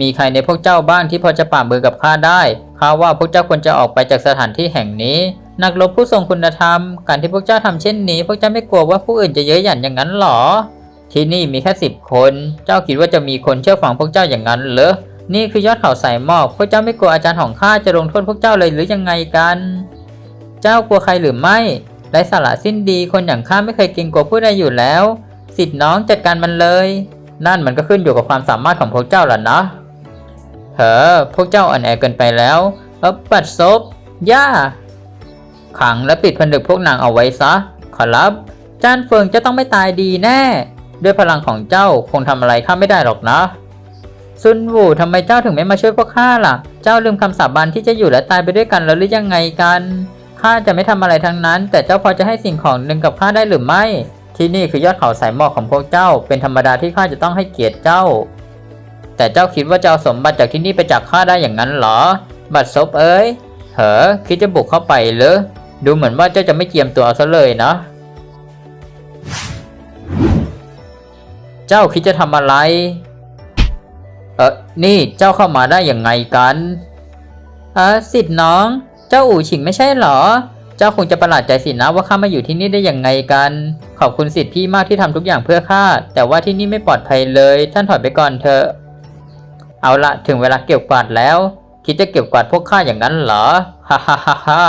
มีใครในพวกเจ้าบ้างที่พอจะปราบมือกับข้าได้ข้าว่าพวกเจ้าควรจะออกไปจากสถานที่แห่งนี้ นักรบผู้ทรงคุณธรรม การที่พวกเจ้าทำเช่นนี้ พวกเจ้าไม่กลัวว่าผู้อื่นจะเย้ยหยันอย่างนั้นหรอ ที่นี่มีแค่สิบคน เจ้าคิดว่าจะมีคนเชื่อฟังพวกเจ้าอย่างนั้นเหรอ นี่คือยอดเขาสายหมอก พวกเจ้าไม่กลัวอาจารย์ของข้าจะลงโทษพวกเจ้าเลยหรือยังไงกัน เจ้ากลัวใครหรือไม่ไร้สาระสิ้นดี คนอย่างข้าไม่เคยเกรงกลัวผู้ใดอยู่แล้ว สิทธิ์น้องจัดการมันเลย นั่นมันก็ขึ้นอยู่กับความสามารถของพวกเจ้าแหละนะ เฮ้อพวกเจ้าอ่อนแอเกินไปแล้วเออปัดซบย่า ขังและปิดผนึกพวกนางเอาไว้ซะ ขอรับ จานเฟิงจะต้องไม่ตายดีแน่ ด้วยพลังของเจ้าคงทำอะไรข้าไม่ได้หรอกนะซุนวูทำไมเจ้าถึงไม่มาช่วยพวกข้าล่ะ เจ้าลืมคำสาบานที่จะอยู่และตายไปด้วยกันแล้วหรือยังไงกันข้าจะไม่ทำอะไรทั้งนั้น แต่เจ้าพอจะให้สิ่งของหนึ่งกับข้าได้หรือไม่ ที่นี่คือยอดเขาสายหมอกของพวกเจ้า เป็นธรรมดาที่ข้าจะต้องให้เกียรติเจ้า แต่เจ้าคิดว่าจะเอาสมบัติจากที่นี่ไปจากข้าได้อย่างนั้นเหรอ บัดซบเอ้ยเหอคิดจะบุกเข้าไปเหรอดูเหมือนว่าเจ้าจะไม่เจียมตัวเอาซะเลยนะ เจ้าคิดจะทำอะไร เออนี่เจ้าเข้ามาได้อย่างไงกันเออสิทธิ์น้อง เจ้าอู่ฉิงไม่ใช่เหรอ เจ้าคงจะประหลาดใจสินะว่าข้ามาอยู่ที่นี่ได้อย่างไงกัน ขอบคุณสิทธิ์พี่มากที่ทำทุกอย่างเพื่อข้าแต่ว่าที่นี่ไม่ปลอดภัยเลย ท่านถอยไปก่อนเถอะ เอาละถึงเวลาเก็บกวาดแล้ว คิดจะเก็บกวาดพวกข้าอย่างนั้นเหรอ ฮ่าฮ่าฮ่า